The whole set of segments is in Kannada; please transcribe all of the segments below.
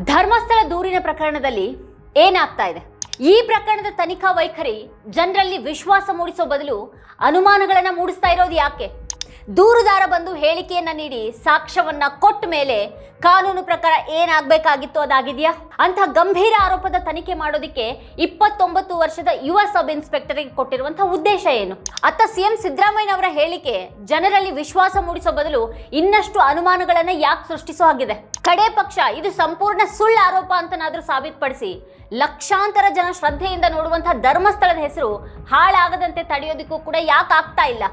ಧರ್ಮಸ್ಥಳ ದೂರಿನ ಪ್ರಕರಣದಲ್ಲಿ ಏನಾಗ್ತಾ ಇದೆ? ಈ ಪ್ರಕರಣದ ತನಿಖಾ ವೈಖರಿ ಜನರಲ್ಲಿ ವಿಶ್ವಾಸ ಮೂಡಿಸೋ ಬದಲು ಅನುಮಾನಗಳನ್ನ ಮೂಡಿಸ್ತಾ ಇರೋದು ಯಾಕೆ? ದೂರುದಾರ ಬಂದು ಹೇಳಿಕೆಯನ್ನ ನೀಡಿ ಸಾಕ್ಷ್ಯವನ್ನ ಕೊಟ್ಟ ಮೇಲೆ ಕಾನೂನು ಪ್ರಕಾರ ಏನಾಗಬೇಕಾಗಿತ್ತು ಅದಾಗಿದೆಯಾ? ಅಂತ ಗಂಭೀರ ಆರೋಪದ ತನಿಖೆ ಮಾಡೋದಕ್ಕೆ ಇಪ್ಪತ್ತೊಂಬತ್ತು ವರ್ಷದ ಯುವ ಸಬ್ ಇನ್ಸ್ಪೆಕ್ಟರ್ಗೆ ಕೊಟ್ಟಿರುವಂತಹ ಉದ್ದೇಶ ಏನು? ಅತ್ತ ಸಿಎಂ ಸಿದ್ದರಾಮಯ್ಯನವರ ಹೇಳಿಕೆ ಜನರಲ್ಲಿ ವಿಶ್ವಾಸ ಮೂಡಿಸೋ ಬದಲು ಇನ್ನಷ್ಟು ಅನುಮಾನಗಳನ್ನ ಯಾಕೆ ಸೃಷ್ಟಿಸೋ ಹಾಗಿದೆ? ಕಡೆ ಪಕ್ಷ, ಇದು ಸಂಪೂರ್ಣ ಸುಳ್ಳು ಆರೋಪ ಅಂತನಾದರೂ ಸಾಬೀತುಪಡಿಸಿ ಲಕ್ಷಾಂತರ ಜನ ಶ್ರದ್ಧೆಯಿಂದ ನೋಡುವಂತಹ ಧರ್ಮಸ್ಥಳದ ಹೆಸರು ಹಾಳಾಗದಂತೆ ತಡೆಯೋದಕ್ಕೂ ಕೂಡ ಯಾಕೆ ಆಗ್ತಾ ಇಲ್ಲ?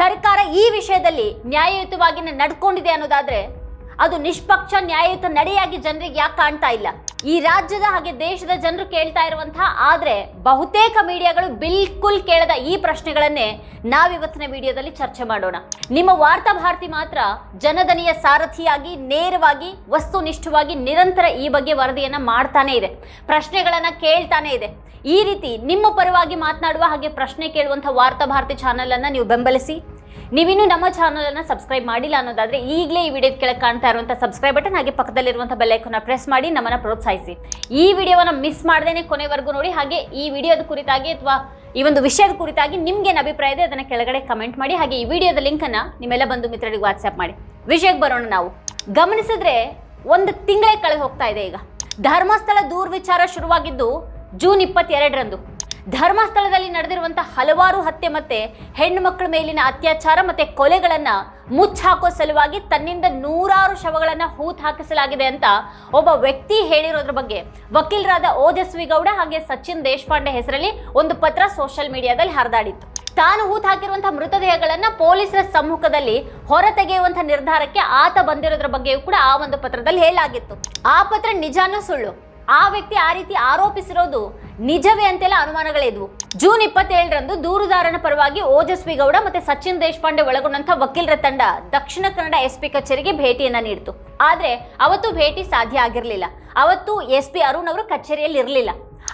ಸರ್ಕಾರ ಈ ವಿಷಯದಲ್ಲಿ ನ್ಯಾಯಯುತವಾಗಿ ನಡ್ಕೊಂಡಿದೆ ಅನ್ನೋದಾದ್ರೆ ಅದು ನಿಷ್ಪಕ್ಷ, ನ್ಯಾಯಯುತ ನಡೆಯಾಗಿ ಜನರಿಗೆ ಯಾಕೆ ಕಾಣ್ತಾ ಇಲ್ಲ? ಈ ರಾಜ್ಯದ ಹಾಗೆ ದೇಶದ ಜನರು ಕೇಳ್ತಾ ಇರುವಂತಹ, ಆದ್ರೆ ಬಹುತೇಕ ಮೀಡಿಯಾಗಳು ಬಿಲ್ಕುಲ್ ಕೇಳದ ಈ ಪ್ರಶ್ನೆಗಳನ್ನೇ ನಾವಿವತ್ತಿನ ವಿಡಿಯೋದಲ್ಲಿ ಚರ್ಚೆ ಮಾಡೋಣ. ನಿಮ್ಮ ವಾರ್ತಾ ಭಾರತಿ ಮಾತ್ರ ಜನದನಿಯ ಸಾರಥಿಯಾಗಿ, ನೇರವಾಗಿ, ವಸ್ತುನಿಷ್ಠವಾಗಿ, ನಿರಂತರ ಈ ಬಗ್ಗೆ ವರದಿಯನ್ನ ಮಾಡ್ತಾನೆ ಇದೆ. ಪ್ರಶ್ನೆಗಳನ್ನ ಕೇಳ್ತಾನೆ ಇದೆ. ಈ ರೀತಿ ನಿಮ್ಮ ಪರವಾಗಿ ಮಾತನಾಡುವ ಹಾಗೆ ಪ್ರಶ್ನೆ ಕೇಳುವಂಥ ವಾರ್ತಾ ಭಾರತಿ ಚಾನೆಲ್ ಅನ್ನ ನೀವು ಬೆಂಬಲಿಸಿ ನೀವಿನ್ನೂ ನಮ್ಮ ಚಾನಲನ್ನು ಸಬ್ಸ್ಕ್ರೈಬ್ ಮಾಡಿಲ್ಲ ಅನ್ನೋದಾದ್ರೆ ಈಗಲೇ ಈ ವಿಡಿಯೋ ಕೆಳಗೆ ಕಾಣ್ತಾ ಇರುವಂಥ ಸಬ್ಸ್ಕ್ರೈಬ್ ಬಟನ್, ಹಾಗೆ ಪಕ್ಕದಲ್ಲಿರುವಂಥ ಬೆಲ್ ಐಕನ್ನ ಪ್ರೆಸ್ ಮಾಡಿ ನಮ್ಮನ್ನ ಪ್ರೋತ್ಸಾಹಿಸಿ. ಈ ವಿಡಿಯೋವನ್ನ ಮಿಸ್ ಮಾಡದೇನೆ ಕೊನೆವರೆಗೂ ನೋಡಿ, ಹಾಗೆ ಈ ವಿಡಿಯೋದ ಕುರಿತಾಗಿ ಅಥವಾ ಈ ಒಂದು ವಿಷಯದ ಕುರಿತಾಗಿ ನಿಮ್ಗೇನು ಅಭಿಪ್ರಾಯ ಇದೆ ಅದನ್ನ ಕೆಳಗಡೆ ಕಮೆಂಟ್ ಮಾಡಿ, ಹಾಗೆ ಈ ವಿಡಿಯೋದ ಲಿಂಕನ್ನು ನಿಮ್ಮೆಲ್ಲ ಬಂಧು ಮಿತ್ರರಿಗೆ ವಾಟ್ಸ್ಆಪ್ ಮಾಡಿ. ವಿಷಯಕ್ಕೆ ಬರೋಣ ನಾವು. ಗಮನಿಸಿದ್ರೆ ಒಂದು ತಿಂಗಳೇ ಕಳೆದು ಹೋಗ್ತಾ ಇದೆ ಈಗ. ಧರ್ಮಸ್ಥಳ ದೂರ್ವಿಚಾರ ಶುರುವಾಗಿದ್ದು ಜೂನ್ ಇಪ್ಪತ್ತೆರಡರಂದು. ಧರ್ಮಸ್ಥಳದಲ್ಲಿ ನಡೆದಿರುವಂಥ ಹಲವಾರು ಹತ್ಯೆ ಮತ್ತೆ ಹೆಣ್ಣು ಮಕ್ಕಳ ಮೇಲಿನ ಅತ್ಯಾಚಾರ ಮತ್ತೆ ಕೊಲೆಗಳನ್ನು ಮುಚ್ಚಾಕೋ ಸಲುವಾಗಿ ತನ್ನಿಂದ ನೂರಾರು ಶವಗಳನ್ನು ಹೂತ್ ಹಾಕಿಸಲಾಗಿದೆ ಅಂತ ಒಬ್ಬ ವ್ಯಕ್ತಿ ಹೇಳಿರೋದ್ರ ಬಗ್ಗೆ. ವಕೀಲರಾದ ಓಜಸ್ವಿ ಗೌಡ ಹಾಗೆ ಸಚಿನ್ ದೇಶಪಾಂಡೆ ಹೆಸರಲ್ಲಿ ಒಂದು ಪತ್ರ ಸೋಷಿಯಲ್ ಮೀಡಿಯಾದಲ್ಲಿ ಹರಿದಾಡಿತ್ತು. ತಾನು ಹೂತ್ ಹಾಕಿರುವಂತಹ ಮೃತದೇಹಗಳನ್ನು ಪೊಲೀಸರ ಸಮ್ಮುಖದಲ್ಲಿ ಹೊರತೆಗೆಯುವಂತಹ ನಿರ್ಧಾರಕ್ಕೆ ಆತ ಬಂದಿರೋದ್ರ ಬಗ್ಗೆಯೂ ಕೂಡ ಆ ಒಂದು ಪತ್ರದಲ್ಲಿ ಹೇಳಲಾಗಿತ್ತು. ಆ ಪತ್ರ ನಿಜಾನೂ ಸುಳ್ಳು. ಆ ವ್ಯಕ್ತಿ ಆ ರೀತಿ ಆರೋಪಿಸಿರೋದು ನಿಜವೇ ಅಂತೆಲ್ಲ ಅನುಮಾನಗಳಿದ್ವು. ಜೂನ್ ಇಪ್ಪತ್ತೇಳರಂದು ದೂರುದಾರನ ಪರವಾಗಿ ಓಜಸ್ವಿ ಗೌಡ ಮತ್ತೆ ಸಚಿನ್ ದೇಶಪಾಂಡೆ ಒಳಗೊಂಡಂತ ವಕೀಲರ ತಂಡ ದಕ್ಷಿಣ ಕನ್ನಡ ಎಸ್ ಪಿ ಕಚೇರಿಗೆ ಭೇಟಿಯನ್ನ ನೀಡಿತು. ಆದ್ರೆ ಅವತ್ತು ಭೇಟಿ ಸಾಧ್ಯ ಆಗಿರಲಿಲ್ಲ. ಅವತ್ತು ಎಸ್ ಪಿ ಅರುಣ್ ಅವರು ಕಚೇರಿಯಲ್ಲಿ ಇರಲಿಲ್ಲ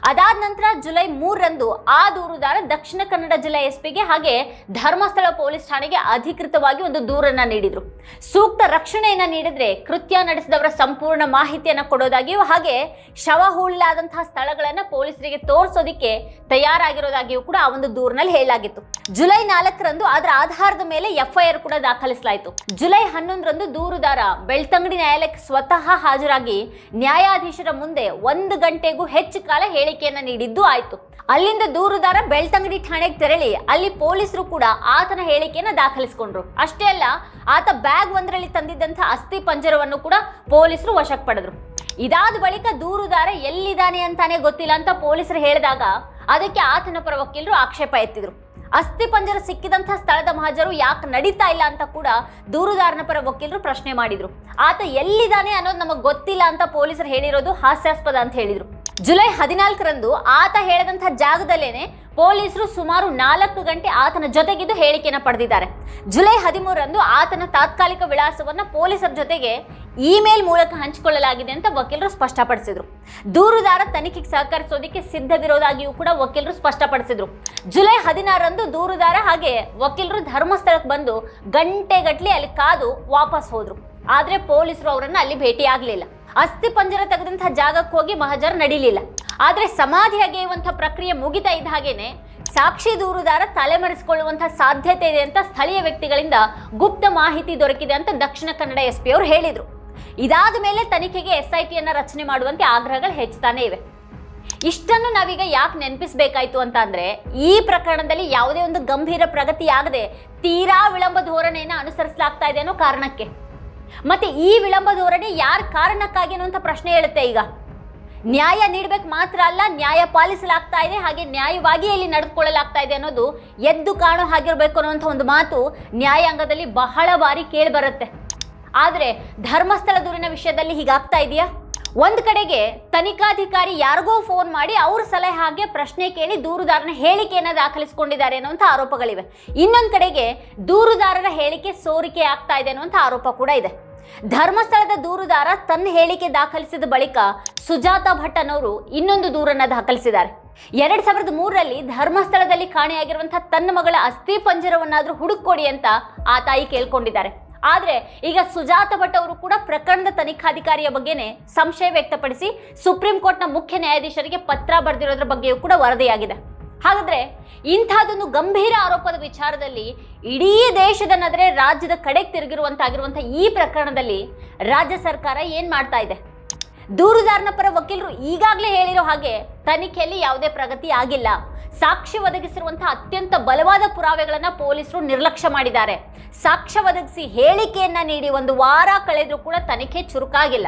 ಅದಾದ ನಂತರ ಜುಲೈ ಮೂರರಂದು ಆ ದೂರುದಾರ ದಕ್ಷಿಣ ಕನ್ನಡ ಜಿಲ್ಲಾ ಎಸ್ಪಿಗೆ ಹಾಗೆ ಧರ್ಮಸ್ಥಳ ಪೊಲೀಸ್ ಠಾಣೆಗೆ ಅಧಿಕೃತವಾಗಿ ಒಂದು ದೂರನ್ನ ನೀಡಿದ್ರು. ಸೂಕ್ತ ರಕ್ಷಣೆಯನ್ನ ನೀಡಿದ್ರೆ ಕೃತ್ಯ ನಡೆಸಿದವರ ಸಂಪೂರ್ಣ ಮಾಹಿತಿಯನ್ನ ಕೊಡೋದಾಗಿಯೂ ಹಾಗೆ ಶವ ಹೂಳಾದಂತಹ ಸ್ಥಳಗಳನ್ನ ಪೊಲೀಸರಿಗೆ ತೋರಿಸೋದಿಕ್ಕೆ ತಯಾರಾಗಿರೋದಾಗಿಯೂ ಕೂಡ ಆ ಒಂದು ದೂರಿನಲ್ಲಿ ಹೇಳಲಾಗಿತ್ತು. ಜುಲೈ ನಾಲ್ಕರಂದು ಅದರ ಆಧಾರದ ಮೇಲೆ ಎಫ್ಐಆರ್ ಕೂಡ ದಾಖಲಿಸಲಾಯಿತು. ಜುಲೈ ಹನ್ನೊಂದರಂದು ದೂರುದಾರ ಬೆಳ್ತಂಗಡಿ ನ್ಯಾಯಾಲಯಕ್ಕೆ ಸ್ವತಃ ಹಾಜರಾಗಿ ನ್ಯಾಯಾಧೀಶರ ಮುಂದೆ ಒಂದು ಗಂಟೆಗೂ ಹೆಚ್ಚು ಕಾಲ ಹೇಳಿಕೆಯನ್ನ ನೀಡಿದ್ದು ಆಯ್ತು. ಅಲ್ಲಿಂದ ದೂರುದಾರ ಬೆಳ್ತಂಗಡಿ ಠಾಣೆಗೆ ತೆರಳಿ ಅಲ್ಲಿ ಪೊಲೀಸರು ಕೂಡ ಆತನ ಹೇಳಿಕೆಯನ್ನ ದಾಖಲಿಸಿಕೊಂಡ್ರು. ಅಷ್ಟೇ ಅಲ್ಲ, ಆತ ಬ್ಯಾಗ್ ಒಂದರಲ್ಲಿ ತಂದಿದ್ದಂತಹ ಅಸ್ಥಿ ಪಂಜರವನ್ನು ಕೂಡ ಪೊಲೀಸರು ವಶಕ್ಕೆ ಪಡೆದ್ರು. ಇದಾದ ಬಳಿಕ ದೂರುದಾರ ಎಲ್ಲಿದ್ದಾನೆ ಅಂತಾನೆ ಗೊತ್ತಿಲ್ಲ ಅಂತ ಪೊಲೀಸರು ಹೇಳಿದಾಗ ಅದಕ್ಕೆ ಆತನ ಪರ ವಕೀಲರು ಆಕ್ಷೇಪ ಎತ್ತಿದ್ರು. ಅಸ್ಥಿ ಪಂಜರ ಸಿಕ್ಕಿದಂಥ ಸ್ಥಳದ ಮಹಾಜರು ಯಾಕೆ ನಡೀತಾ ಇಲ್ಲ ಅಂತ ಕೂಡ ದೂರುದಾರನ ಪರ ವಕೀಲರು ಪ್ರಶ್ನೆ ಮಾಡಿದ್ರು. ಆತ ಎಲ್ಲಿದ್ದಾನೆ ಅನ್ನೋದು ನಮಗೆ ಗೊತ್ತಿಲ್ಲ ಅಂತ ಪೊಲೀಸರು ಹೇಳಿರೋದು ಹಾಸ್ಯಾಸ್ಪದ ಅಂತ ಹೇಳಿದ್ರು. ಜುಲೈ ಹದಿನಾಲ್ಕರಂದು ಆತ ಹೇಳಿದಂಥ ಜಾಗದಲ್ಲೇನೆ ಪೊಲೀಸರು ಸುಮಾರು ನಾಲ್ಕು ಗಂಟೆ ಆತನ ಜೊತೆಗಿದ್ದು ಹೇಳಿಕೆಯನ್ನು ಪಡೆದಿದ್ದಾರೆ. ಜುಲೈ ಹದಿಮೂರರಂದು ಆತನ ತಾತ್ಕಾಲಿಕ ವಿಳಾಸವನ್ನು ಪೊಲೀಸರ ಜೊತೆಗೆ ಇಮೇಲ್ ಮೂಲಕ ಹಂಚಿಕೊಳ್ಳಲಾಗಿದೆ ಅಂತ ವಕೀಲರು ಸ್ಪಷ್ಟಪಡಿಸಿದ್ರು. ದೂರುದಾರ ತನಿಖೆಗೆ ಸಹಕರಿಸೋದಕ್ಕೆ ಸಿದ್ಧವಿರೋದಾಗಿಯೂ ಕೂಡ ವಕೀಲರು ಸ್ಪಷ್ಟಪಡಿಸಿದ್ರು. ಜುಲೈ ಹದಿನಾರರಂದು ದೂರುದಾರ ಹಾಗೆ ವಕೀಲರು ಧರ್ಮಸ್ಥಳಕ್ಕೆ ಬಂದು ಗಂಟೆಗಟ್ಟಲೆ ಅಲ್ಲಿ ಕಾದು ವಾಪಸ್ ಹೋದರು. ಆದರೆ ಪೊಲೀಸರು ಅವರನ್ನು ಅಲ್ಲಿ ಭೇಟಿ ಆಗ್ಲಿಲ್ಲ ಅಸ್ಥಿ ಪಂಜರ ತೆಗೆದಂತಹ ಜಾಗಕ್ಕೆ ಹೋಗಿ ಮಹಜರ್ ನಡೀಲಿಲ್ಲ. ಆದರೆ ಸಮಾಧಿ ಅಗೆಯುವಂಥ ಪ್ರಕ್ರಿಯೆ ಮುಗಿತಾ ಇದ್ದ ಹಾಗೇನೆ ಸಾಕ್ಷಿ ದೂರುದಾರ ತಲೆಮರೆಸಿಕೊಳ್ಳುವಂತಹ ಸಾಧ್ಯತೆ ಇದೆ ಅಂತ ಸ್ಥಳೀಯ ವ್ಯಕ್ತಿಗಳಿಂದ ಗುಪ್ತ ಮಾಹಿತಿ ದೊರಕಿದೆ ಅಂತ ದಕ್ಷಿಣ ಕನ್ನಡ ಎಸ್ ಪಿ ಅವರು ಹೇಳಿದರು. ಇದಾದ ಮೇಲೆ ತನಿಖೆಗೆ ಎಸ್ ಐ ಟಿಯನ್ನು ರಚನೆ ಮಾಡುವಂತೆ ಆಗ್ರಹಗಳು ಹೆಚ್ಚುತ್ತಾನೆ ಇವೆ. ಇಷ್ಟನ್ನು ನಾವೀಗ ಯಾಕೆ ನೆನಪಿಸಬೇಕಾಯಿತು ಅಂತ ಅಂದರೆ ಈ ಪ್ರಕರಣದಲ್ಲಿ ಯಾವುದೇ ಒಂದು ಗಂಭೀರ ಪ್ರಗತಿಯಾಗದೆ ತೀರಾ ವಿಳಂಬ ಧೋರಣೆಯನ್ನು ಅನುಸರಿಸಲಾಗ್ತಾ ಇದೆ ಅನ್ನೋ ಕಾರಣಕ್ಕೆ. ಮತ್ತೆ ಈ ವಿಳಂಬ ಧೋರಣೆ ಯಾರ ಕಾರಣಕ್ಕಾಗಿ ಅನ್ನುವಂಥ ಪ್ರಶ್ನೆ ಹೇಳುತ್ತೆ ಈಗ. ನ್ಯಾಯ ನೀಡಬೇಕು ಮಾತ್ರ ಅಲ್ಲ, ನ್ಯಾಯ ಪಾಲಿಸಲಾಗ್ತಾ ಇದೆ, ಹಾಗೆ ನ್ಯಾಯವಾಗಿ ಇಲ್ಲಿ ನಡೆದುಕೊಳ್ಳಲಾಗ್ತಾ ಇದೆ ಅನ್ನೋದು ಎದ್ದು ಕಾಣೋ ಹಾಗಿರಬೇಕು ಅನ್ನುವಂಥ ಒಂದು ಮಾತು ನ್ಯಾಯಾಂಗದಲ್ಲಿ ಬಹಳ ಬಾರಿ ಕೇಳಿ ಬರುತ್ತೆ ಆದರೆ ಧರ್ಮಸ್ಥಳ ದೂರಿನ ವಿಷಯದಲ್ಲಿ ಹೀಗಾಗ್ತಾ ಇದೆಯಾ? ಒಂದು ಕಡೆಗೆ ತನಿಖಾಧಿಕಾರಿ ಯಾರಿಗೋ ಫೋನ್ ಮಾಡಿ ಅವ್ರ ಸಲಹೆ ಹಾಗೆ ಪ್ರಶ್ನೆ ಕೇಳಿ ದೂರುದಾರನ ಹೇಳಿಕೆಯನ್ನು ದಾಖಲಿಸಿಕೊಂಡಿದ್ದಾರೆ ಅನ್ನುವಂಥ ಆರೋಪಗಳಿವೆ. ಇನ್ನೊಂದು ಕಡೆಗೆ ದೂರುದಾರರ ಹೇಳಿಕೆ ಸೋರಿಕೆ ಆಗ್ತಾ ಇದೆ ಅನ್ನುವಂಥ ಆರೋಪ ಕೂಡ ಇದೆ. ಧರ್ಮಸ್ಥಳದ ದೂರುದಾರ ತನ್ನ ಹೇಳಿಕೆ ದಾಖಲಿಸಿದ ಬಳಿಕ ಸುಜಾತ ಭಟ್ ಅನ್ನೋರು ಇನ್ನೊಂದು ದೂರನ್ನ ದಾಖಲಿಸಿದ್ದಾರೆ. ಎರಡ್ ಸಾವಿರದ ಮೂರರಲ್ಲಿ ಧರ್ಮಸ್ಥಳದಲ್ಲಿ ಕಾಣೆಯಾಗಿರುವಂತಹ ತನ್ನ ಮಗಳ ಅಸ್ಥಿ ಪಂಜರವನ್ನಾದ್ರೂ ಹುಡುಕೊಡಿ ಅಂತ ಆ ತಾಯಿ ಕೇಳ್ಕೊಂಡಿದ್ದಾರೆ. ಆದರೆ ಈಗ ಸುಜಾತ ಭಟ್ ಅವರು ಕೂಡ ಪ್ರಕರಣದ ತನಿಖಾಧಿಕಾರಿಯ ಬಗ್ಗೆನೇ ಸಂಶಯ ವ್ಯಕ್ತಪಡಿಸಿ ಸುಪ್ರೀಂ ಕೋರ್ಟ್ನ ಮುಖ್ಯ ನ್ಯಾಯಾಧೀಶರಿಗೆ ಪತ್ರ ಬರೆದಿರೋದ್ರ ಬಗ್ಗೆಯೂ ಕೂಡ ವರದಿಯಾಗಿದೆ. ಹಾಗಾದ್ರೆ ಇಂಥದ್ದೊಂದು ಗಂಭೀರ ಆರೋಪದ ವಿಚಾರದಲ್ಲಿ ಇಡೀ ದೇಶದನ್ನಾದ್ರೆ ನದರೆ ರಾಜ್ಯದ ಕಡೆಗೆ ತಿರುಗಿರುವಂತಾಗಿರುವಂಥ ಈ ಪ್ರಕರಣದಲ್ಲಿ ರಾಜ್ಯ ಸರ್ಕಾರ ಏನ್ ಮಾಡ್ತಾ ಇದೆ? ದೂರುದಾರನ ಪರ ವಕೀಲರು ಈಗಾಗಲೇ ಹೇಳಿರೋ ಹಾಗೆ ತನಿಖೆಯಲ್ಲಿ ಯಾವುದೇ ಪ್ರಗತಿ ಆಗಿಲ್ಲ. ಸಾಕ್ಷಿ ಒದಗಿಸಿರುವಂತಹ ಅತ್ಯಂತ ಬಲವಾದ ಪುರಾವೆಗಳನ್ನ ಪೊಲೀಸರು ನಿರ್ಲಕ್ಷ್ಯ ಮಾಡಿದ್ದಾರೆ. ಸಾಕ್ಷ್ಯ ಒದಗಿಸಿ ಹೇಳಿಕೆಯನ್ನ ನೀಡಿ ಒಂದು ವಾರ ಕಳೆದ್ರೂ ಕೂಡ ತನಿಖೆ ಚುರುಕಾಗಿಲ್ಲ.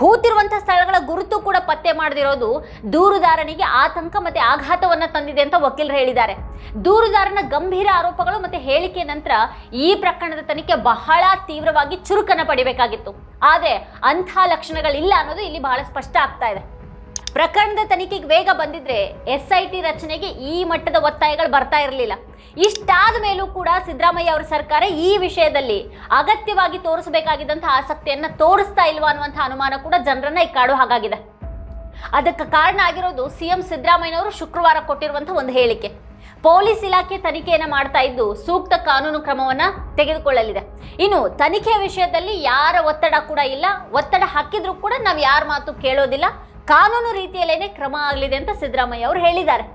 ಹೂತಿರುವಂತಹ ಸ್ಥಳಗಳ ಗುರುತು ಕೂಡ ಪತ್ತೆ ಮಾಡದಿರೋದು ದೂರುದಾರನಿಗೆ ಆತಂಕ ಮತ್ತೆ ಆಘಾತವನ್ನ ತಂದಿದೆ ಅಂತ ವಕೀಲರು ಹೇಳಿದ್ದಾರೆ. ದೂರುದಾರನ ಗಂಭೀರ ಆರೋಪಗಳು ಮತ್ತೆ ಹೇಳಿಕೆ ನಂತರ ಈ ಪ್ರಕರಣದ ತನಿಖೆ ಬಹಳ ತೀವ್ರವಾಗಿ ಚುರುಕನ್ನ ಪಡಿಬೇಕಾಗಿತ್ತು. ಆದರೆ ಅಂಥ ಲಕ್ಷಣಗಳಿಲ್ಲ ಅನ್ನೋದು ಇಲ್ಲಿ ಬಹಳ ಸ್ಪಷ್ಟ ಆಗ್ತಾ ಇದೆ. ಪ್ರಕರಣದ ತನಿಖೆಗೆ ವೇಗ ಬಂದಿದ್ರೆ ಎಸ್ ಐ ಟಿ ರಚನೆಗೆ ಈ ಮಟ್ಟದ ಒತ್ತಾಯಗಳು ಬರ್ತಾ ಇರಲಿಲ್ಲ. ಇಷ್ಟಾದ ಮೇಲೂ ಕೂಡ ಸಿದ್ದರಾಮಯ್ಯ ಅವರ ಸರ್ಕಾರ ಈ ವಿಷಯದಲ್ಲಿ ಅಗತ್ಯವಾಗಿ ತೋರಿಸಬೇಕಾಗಿದ್ದಂತಹ ಆಸಕ್ತಿಯನ್ನ ತೋರಿಸ್ತಾ ಇಲ್ವಾ ಅನ್ನುವಂಥ ಅನುಮಾನ ಕೂಡ ಜನರನ್ನ ಈ ಕಾಡು ಹಾಗಾಗಿದೆ. ಅದಕ್ಕೆ ಕಾರಣ ಆಗಿರೋದು ಸಿಎಂ ಸಿದ್ದರಾಮಯ್ಯನವರು ಶುಕ್ರವಾರ ಕೊಟ್ಟಿರುವಂತಹ ಒಂದು ಹೇಳಿಕೆ. ಪೊಲೀಸ್ ಇಲಾಖೆ ತನಿಖೆಯನ್ನು ಮಾಡ್ತಾ ಇದ್ದು ಸೂಕ್ತ ಕಾನೂನು ಕ್ರಮವನ್ನ ತೆಗೆದುಕೊಳ್ಳಲಿದೆ. ಇನ್ನು ತನಿಖೆ ವಿಷಯದಲ್ಲಿ ಯಾರ ಒತ್ತಡ ಕೂಡ ಇಲ್ಲ. ಒತ್ತಡ ಹಾಕಿದ್ರೂ ಕೂಡ ನಾವು ಯಾರ ಮಾತು ಕೇಳೋದಿಲ್ಲ. ಕಾನೂನು ರೀತಿಯಲ್ಲೇನೆ ಕ್ರಮ ಆಗಲಿದೆ ಅಂತ ಸಿದ್ದರಾಮಯ್ಯ ಅವರು ಹೇಳಿದ್ದಾರೆ.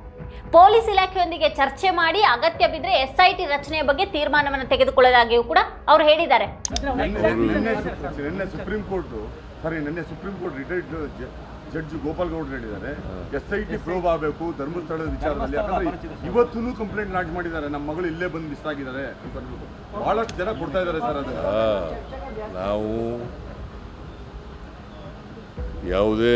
ಪೊಲೀಸ್ ಇಲಾಖೆಯೊಂದಿಗೆ ಚರ್ಚೆ ಮಾಡಿ ಅಗತ್ಯ ಬಿದ್ದರೆ ಎಸ್ ಐ ಟಿ ರಚನೆಯ ಬಗ್ಗೆ ತೀರ್ಮಾನವನ್ನು ತೆಗೆದುಕೊಳ್ಳಲಾಗಿಯೂ ಕೂಡ ಅವರು ಹೇಳಿದ್ದಾರೆ. ನಿನ್ನೆ ನಿನ್ನೆ ಸುಪ್ರೀಂ ಕೋರ್ಟ್ ಸಾರಿ ನಿನ್ನೆ supreme court retired judge Gopal ಗೌಡ್ರು ಹೇಳಿದ್ದಾರೆ. ಎಸ್ ಐ ಟಿ ಪ್ರೋಬ್ ಆಗಬೇಕು ಧರ್ಮಸ್ಥಳದ ವಿಚಾರದಲ್ಲಿ. ಯಾಕಂದ್ರೆ ಇವತ್ತೂ ಕಂಪ್ಲೇಂಟ್ ಲಾಂಚ್ ಮಾಡಿದ್ದಾರೆ. ನಮ್ಮ ಮಗಳು ಇಲ್ಲೇ ಬಂದು ಮಿಸ್ ಆಗಿದ್ದಾರೆ ಅಂತ ಅಂದ್ಬಿಟ್ಟು. ಬಹಳಷ್ಟು ಜನ ಕೊಡ್ತಾ ಇದ್ದಾರೆ ಸರ್ ಅದು ನಾವು ಯಾವುದೇ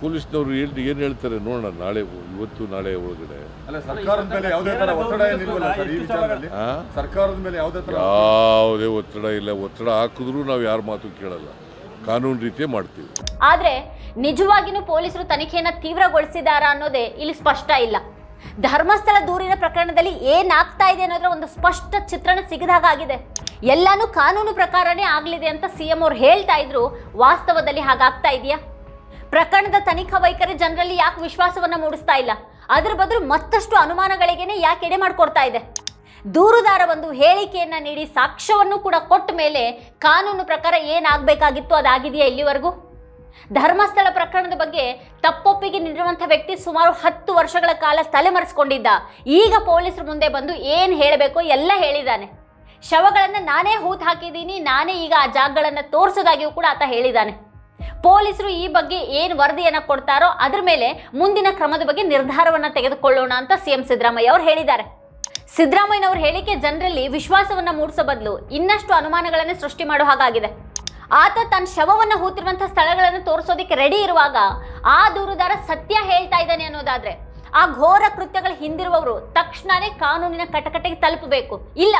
ಪೊಲೀಸ್ನವರು ಏನು ಏನು ಹೇಳ್ತಾರೆ ನೋಡೋಣ ನಾಳೆ ಇವತ್ತು ನಾಳೆ ಒಳಗಡೆ. ಸರ್ಕಾರದ ಮೇಲೆ ಯಾವುದೇ ತರ ಒತ್ತಡ ಏನಿಲ್ವಲ್ಲ ಸರ್ ಈ ವಿಚಾರದಲ್ಲಿ? ಆ? ಸರ್ಕಾರದ ಮೇಲೆ ಯಾವುದೇ ತರ ಯಾವುದೇ ಒತ್ತಡ ಇಲ್ಲ. ಒತ್ತಡ ಹಾಕಿದ್ರು ನಾವು ಯಾರ ಮಾತು ಕೇಳಲ್ಲ. ಕಾನೂನು ರೀತಿಯೇ ಮಾಡ್ತೀವಿ. ಆದ್ರೆ ನಿಜವಾಗಿನೂ ಪೊಲೀಸರು ತನಿಖೆಯನ್ನ ತೀವ್ರಗೊಳಿಸಿದಾರಾ ಅನ್ನೋದೇ ಇಲ್ಲಿ ಸ್ಪಷ್ಟ ಇಲ್ಲ. ಧರ್ಮಸ್ಥಳ ದೂರಿನ ಪ್ರಕರಣದಲ್ಲಿ ಏನಾಗ್ತಾ ಇದೆ ಅನ್ನೋದ್ರ ಒಂದು ಸ್ಪಷ್ಟ ಚಿತ್ರಣ ಸಿಗದಾಗ ಆಗಿದೆ ಎಲ್ಲಾನು ಕಾನೂನು ಪ್ರಕಾರನೇ ಆಗ್ಲಿದೆ ಅಂತ ಸಿಎಂ ಅವ್ರು ಹೇಳ್ತಾ ಇದ್ರು. ವಾಸ್ತವದಲ್ಲಿ ಹಾಗಾಗ್ತಾ ಇದೆಯಾ? ಪ್ರಕರಣದ ತನಿಖಾ ವೈಖರಿ ಜನರಲ್ಲಿ ಯಾಕೆ ವಿಶ್ವಾಸವನ್ನ ಮೂಡಿಸ್ತಾ ಇಲ್ಲ? ಅದ್ರ ಬದಲು ಮತ್ತಷ್ಟು ಅನುಮಾನಗಳಿಗೇನೆ ಯಾಕೆ ಎಡೆ ಮಾಡಿಕೊಡ್ತಾ ಇದೆ? ದೂರುದಾರ ಒಂದು ಹೇಳಿಕೆಯನ್ನ ನೀಡಿ ಸಾಕ್ಷ್ಯವನ್ನು ಕೂಡ ಕೊಟ್ಟ ಮೇಲೆ ಕಾನೂನು ಪ್ರಕಾರ ಏನಾಗಬೇಕಾಗಿತ್ತು ಅದಾಗಿದೆಯಾ ಇಲ್ಲಿವರೆಗೂ? ಧರ್ಮಸ್ಥಳ ಪ್ರಕರಣದ ಬಗ್ಗೆ ತಪ್ಪೊಪ್ಪಿಗೆ ನೀಡಿರುವಂಥ ವ್ಯಕ್ತಿ ಸುಮಾರು ಹತ್ತು ವರ್ಷಗಳ ಕಾಲ ತಲೆಮರೆಸ್ಕೊಂಡಿದ್ದ. ಈಗ ಪೊಲೀಸರ ಮುಂದೆ ಬಂದು ಏನು ಹೇಳಬೇಕು ಎಲ್ಲ ಹೇಳಿದ್ದಾನೆ. ಶವಗಳನ್ನು ನಾನೇ ಹೂತ್ ಹಾಕಿದ್ದೀನಿ, ನಾನೇ ಈಗ ಆ ಜಾಗಗಳನ್ನು ತೋರಿಸೋದಾಗಿಯೂ ಕೂಡ ಆತ ಹೇಳಿದ್ದಾನೆ. ಪೊಲೀಸರು ಈ ಬಗ್ಗೆ ಏನು ವರದಿಯನ್ನು ಕೊಡ್ತಾರೋ ಅದ್ರ ಮೇಲೆ ಮುಂದಿನ ಕ್ರಮದ ಬಗ್ಗೆ ನಿರ್ಧಾರವನ್ನು ತೆಗೆದುಕೊಳ್ಳೋಣ ಅಂತ ಸಿಎಂ ಸಿದ್ದರಾಮಯ್ಯ ಅವರು ಹೇಳಿದ್ದಾರೆ. ಸಿದ್ದರಾಮಯ್ಯನವರ ಹೇಳಿಕೆ ಜನರಲ್ಲಿ ವಿಶ್ವಾಸವನ್ನು ಮೂಡಿಸೋ ಬದಲು ಇನ್ನಷ್ಟು ಅನುಮಾನಗಳನ್ನು ಸೃಷ್ಟಿ ಮಾಡೋ ಹಾಗಾಗಿದೆ. ಆತ ತನ್ನ ಶವವನ್ನು ಹೂತಿರುವಂತಹ ಸ್ಥಳಗಳನ್ನು ತೋರಿಸೋದಕ್ಕೆ ರೆಡಿ ಇರುವಾಗ ಆ ದೂರುದಾರ ಸತ್ಯ ಹೇಳ್ತಾ ಇದ್ದಾನೆ ಅನ್ನೋದಾದ್ರೆ ಆ ಘೋರ ಕೃತ್ಯಗಳ ಹಿಂದಿರುವವರು ತಕ್ಷಣನೇ ಕಾನೂನಿನ ಕಟಕಟೆಗೆ ತಲುಪಬೇಕು. ಇಲ್ಲ,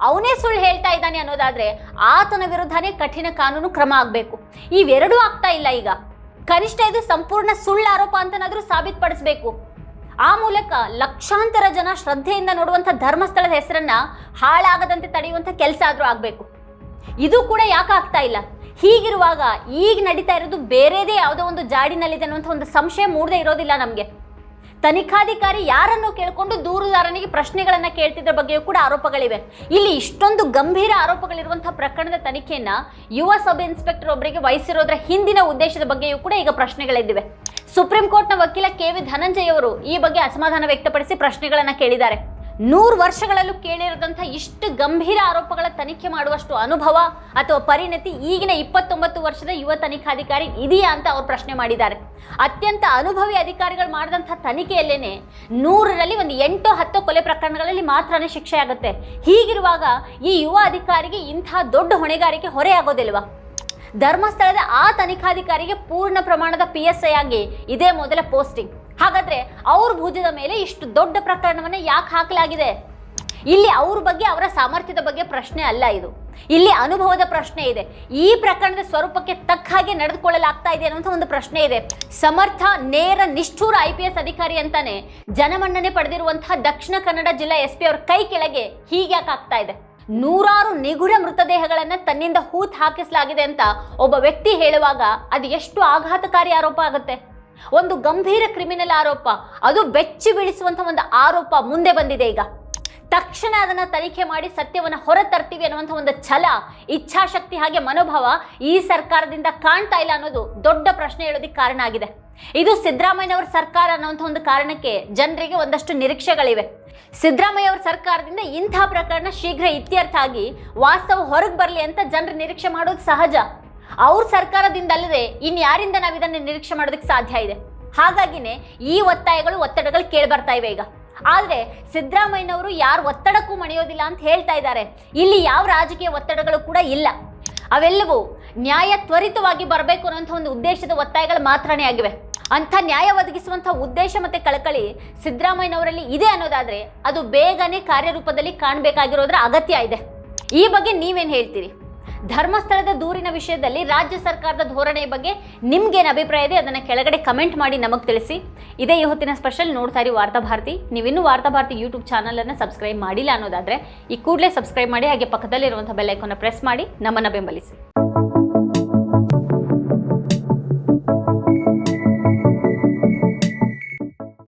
ಅವನೇ ಸುಳ್ಳು ಹೇಳ್ತಾ ಇದ್ದಾನೆ ಅನ್ನೋದಾದ್ರೆ ಆತನ ವಿರುದ್ಧನೇ ಕಠಿಣ ಕಾನೂನು ಕ್ರಮ ಆಗಬೇಕು. ಇವೆರಡೂ ಆಗ್ತಾ ಇಲ್ಲ ಈಗ. ಕನಿಷ್ಠ ಇದು ಸಂಪೂರ್ಣ ಸುಳ್ಳು ಆರೋಪ ಅಂತನಾದ್ರೂ ಸಾಬೀತುಪಡಿಸಬೇಕು. ಆ ಮೂಲಕ ಲಕ್ಷಾಂತರ ಜನ ಶ್ರದ್ಧೆಯಿಂದ ನೋಡುವಂಥ ಧರ್ಮಸ್ಥಳದ ಹೆಸರನ್ನ ಹಾಳಾಗದಂತೆ ತಡೆಯುವಂಥ ಕೆಲಸ ಆದ್ರೂ ಆಗಬೇಕು. ಇದು ಕೂಡ ಯಾಕೆ ಆಗ್ತಾ ಇಲ್ಲ? ಹೀಗಿರುವಾಗ ಈಗ ನಡೀತಾ ಇರೋದು ಬೇರೆದೇ ಯಾವುದೋ ಒಂದು ಜಾಡಿನಲ್ಲಿದೆ ಅನ್ನುವಂಥ ಒಂದು ಸಂಶಯ ಮೂಡದೇ ಇರೋದಿಲ್ಲ ನಮಗೆ. ತನಿಖಾಧಿಕಾರಿ ಯಾರನ್ನು ಕೇಳಿಕೊಂಡು ದೂರುದಾರನಿಗೆ ಪ್ರಶ್ನೆಗಳನ್ನು ಕೇಳ್ತಿದ್ರ ಬಗ್ಗೆಯೂ ಕೂಡ ಆರೋಪಗಳಿವೆ. ಇಲ್ಲಿ ಇಷ್ಟೊಂದು ಗಂಭೀರ ಆರೋಪಗಳಿರುವಂತಹ ಪ್ರಕರಣದ ತನಿಖೆಯನ್ನ ಯುವ ಸಬ್ ಇನ್ಸ್ಪೆಕ್ಟರ್ ಒಬ್ಬರಿಗೆ ವಹಿಸಿರೋದ್ರ ಹಿಂದಿನ ಉದ್ದೇಶದ ಬಗ್ಗೆಯೂ ಕೂಡ ಈಗ ಪ್ರಶ್ನೆಗಳಿದ್ದಿವೆ. ಸುಪ್ರೀಂ ಕೋರ್ಟ್ನ ವಕೀಲ ಕೆ ವಿ ಧನಂಜಯ್ ಅವರು ಈ ಬಗ್ಗೆ ಅಸಮಾಧಾನ ವ್ಯಕ್ತಪಡಿಸಿ ಪ್ರಶ್ನೆಗಳನ್ನು ಕೇಳಿದ್ದಾರೆ. ನೂರು ವರ್ಷಗಳಲ್ಲೂ ಕೇಳಿರದಂಥ ಇಷ್ಟು ಗಂಭೀರ ಆರೋಪಗಳ ತನಿಖೆ ಮಾಡುವಷ್ಟು ಅನುಭವ ಅಥವಾ ಪರಿಣತಿ ಈಗಿನ ಇಪ್ಪತ್ತೊಂಬತ್ತು ವರ್ಷದ ಯುವ ತನಿಖಾಧಿಕಾರಿ ಇದೆಯಾ ಅಂತ ಅವರು ಪ್ರಶ್ನೆ ಮಾಡಿದ್ದಾರೆ. ಅತ್ಯಂತ ಅನುಭವಿ ಅಧಿಕಾರಿಗಳು ಮಾಡಿದಂಥ ತನಿಖೆಯಲ್ಲೇನೆ ನೂರರಲ್ಲಿ ಒಂದು ಎಂಟು ಹತ್ತು ಕೊಲೆ ಪ್ರಕರಣಗಳಲ್ಲಿ ಮಾತ್ರನೇ ಶಿಕ್ಷೆ ಆಗುತ್ತೆ. ಹೀಗಿರುವಾಗ ಈ ಯುವ ಅಧಿಕಾರಿಗೆ ಇಂಥ ದೊಡ್ಡ ಹೊಣೆಗಾರಿಕೆ ಹೊರೆಯಾಗೋದಿಲ್ವಾ ಧರ್ಮಸ್ಥಳದ ಆ ತನಿಖಾಧಿಕಾರಿಗೆ ಪೂರ್ಣ ಪ್ರಮಾಣದ ಪಿ ಎಸ್ ಐ ಆಗಿ ಇದೇ ಮೊದಲ ಪೋಸ್ಟಿಂಗ್ ಹಾಗಾದ್ರೆ ಅವ್ರ ಭುಜದ ಮೇಲೆ ಇಷ್ಟು ದೊಡ್ಡ ಪ್ರಕರಣವನ್ನ ಯಾಕೆ ಹಾಕಲಾಗಿದೆ? ಇಲ್ಲಿ ಅವ್ರ ಬಗ್ಗೆ, ಅವರ ಸಾಮರ್ಥ್ಯದ ಬಗ್ಗೆ ಪ್ರಶ್ನೆ ಅಲ್ಲ ಇದು. ಇಲ್ಲಿ ಅನುಭವದ ಪ್ರಶ್ನೆ ಇದೆ. ಈ ಪ್ರಕರಣದ ಸ್ವರೂಪಕ್ಕೆ ತಕ್ಕ ಹಾಗೆ ನಡೆದುಕೊಳ್ಳಲಾಗ್ತಾ ಇದೆ ಅನ್ನೋಂಥ ಒಂದು ಪ್ರಶ್ನೆ ಇದೆ. ಸಮರ್ಥ ನೇರ ನಿಷ್ಠೂರ ಐ ಪಿ ಎಸ್ ಅಧಿಕಾರಿ ಅಂತಾನೆ ಜನಮನ್ನಣೆ ಪಡೆದಿರುವಂತಹ ದಕ್ಷಿಣ ಕನ್ನಡ ಜಿಲ್ಲಾ ಎಸ್ ಪಿ ಅವ್ರ ಕೈ ಕೆಳಗೆ ಹೀಗ್ಯಾಕೆ ಆಗ್ತಾ ಇದೆ? ನೂರಾರು ನಿಗೂಢ ಮೃತದೇಹಗಳನ್ನು ತನ್ನಿಂದ ಹೂತ್ ಹಾಕಿಸಲಾಗಿದೆ ಅಂತ ಒಬ್ಬ ವ್ಯಕ್ತಿ ಹೇಳುವಾಗ ಅದು ಎಷ್ಟು ಆಘಾತಕಾರಿ ಆರೋಪ ಆಗುತ್ತೆ? ಒಂದು ಗಂಭೀರ ಕ್ರಿಮಿನಲ್ ಆರೋಪ. ಅದು ಬೆಚ್ಚಿ ಬೀಳಿಸುವಂತ ಒಂದು ಆರೋಪ ಮುಂದೆ ಬಂದಿದೆ ಈಗ. ತಕ್ಷಣ ಅದನ್ನ ತನಿಖೆ ಮಾಡಿ ಸತ್ಯವನ್ನು ಹೊರತರ್ತೀವಿ ಅನ್ನುವಂಥ ಒಂದು ಛಲ, ಇಚ್ಛಾಶಕ್ತಿ ಹಾಗೆ ಮನೋಭಾವ ಈ ಸರ್ಕಾರದಿಂದ ಕಾಣ್ತಾ ಇಲ್ಲ ಅನ್ನೋದು ದೊಡ್ಡ ಪ್ರಶ್ನೆ ಹೇಳೋದಕ್ಕೆ ಕಾರಣ ಆಗಿದೆ. ಇದು ಸಿದ್ದರಾಮಯ್ಯನವರ ಸರ್ಕಾರ ಅನ್ನುವಂಥ ಒಂದು ಕಾರಣಕ್ಕೆ ಜನರಿಗೆ ಒಂದಷ್ಟು ನಿರೀಕ್ಷೆಗಳಿವೆ. ಸಿದ್ದರಾಮಯ್ಯ ಅವರ ಸರ್ಕಾರದಿಂದ ಇಂಥ ಪ್ರಕರಣ ಶೀಘ್ರ ಇತ್ಯರ್ಥ ಆಗಿ ವಾಸ್ತವ ಹೊರಗೆ ಬರಲಿ ಅಂತ ಜನರು ನಿರೀಕ್ಷೆ ಮಾಡೋದು ಸಹಜ. ಅವ್ರ ಸರ್ಕಾರದಿಂದಲ್ಲದೆ ಇನ್ಯಾರಿಂದ ನಾವು ಇದನ್ನು ನಿರೀಕ್ಷೆ ಮಾಡೋದಕ್ಕೆ ಸಾಧ್ಯ ಇದೆ? ಹಾಗಾಗಿನೇ ಈ ಒತ್ತಾಯಗಳು, ಒತ್ತಡಗಳು ಕೇಳಿ ಬರ್ತಾ ಇವೆ ಈಗ. ಆದರೆ ಸಿದ್ದರಾಮಯ್ಯನವರು ಯಾರು ಒತ್ತಡಕ್ಕೂ ಮಣಿಯೋದಿಲ್ಲ ಅಂತ ಹೇಳ್ತಾ ಇದ್ದಾರೆ. ಇಲ್ಲಿ ಯಾವ ರಾಜಕೀಯ ಒತ್ತಡಗಳು ಕೂಡ ಇಲ್ಲ. ಅವೆಲ್ಲವೂ ನ್ಯಾಯ ತ್ವರಿತವಾಗಿ ಬರಬೇಕು ಅನ್ನೋಂಥ ಒಂದು ಉದ್ದೇಶದ ಒತ್ತಾಯಗಳು ಮಾತ್ರನೇ ಆಗಿವೆ. ಅಂಥ ನ್ಯಾಯ ಒದಗಿಸುವಂಥ ಉದ್ದೇಶ ಮತ್ತು ಕಳಕಳಿ ಸಿದ್ದರಾಮಯ್ಯನವರಲ್ಲಿ ಇದೆ ಅನ್ನೋದಾದರೆ ಅದು ಬೇಗನೆ ಕಾರ್ಯರೂಪದಲ್ಲಿ ಕಾಣಬೇಕಾಗಿರೋದ್ರ ಅಗತ್ಯ ಇದೆ. ಈ ಬಗ್ಗೆ ನೀವೇನು ಹೇಳ್ತೀರಿ? ಧರ್ಮಸ್ಥಳದ ದೂರಿನ ವಿಷಯದಲ್ಲಿ ರಾಜ್ಯ ಸರ್ಕಾರದ ಧೋರಣೆ ಬಗ್ಗೆ ನಿಮ್ಗೇನು ಅಭಿಪ್ರಾಯ ಇದೆ? ಅದನ್ನು ಕೆಳಗಡೆ ಕಮೆಂಟ್ ಮಾಡಿ ನಮಗೆ ತಿಳಿಸಿ. ಇದೇ ಇವತ್ತಿನ ಸ್ಪೆಷಲ್ ನೋಡ್ತಾ ಇರಿ ವಾರ್ತಾಭಾರತಿ ನೀವಿನ್ನೂ ವಾರ್ತಾಭಾರತಿ ಯೂಟ್ಯೂಬ್ ಚಾನಲನ್ನು ಸಬ್ಸ್ಕ್ರೈಬ್ ಮಾಡಿಲ್ಲ ಅನ್ನೋದಾದರೆ ಈ ಕೂಡಲೇ ಸಬ್ಸ್ಕ್ರೈಬ್ ಮಾಡಿ, ಹಾಗೆ ಪಕ್ಕದಲ್ಲಿರುವಂಥ ಬೆಲ್ಲೈಕನ್ನು ಪ್ರೆಸ್ ಮಾಡಿ ನಮ್ಮನ್ನು ಬೆಂಬಲಿಸಿ.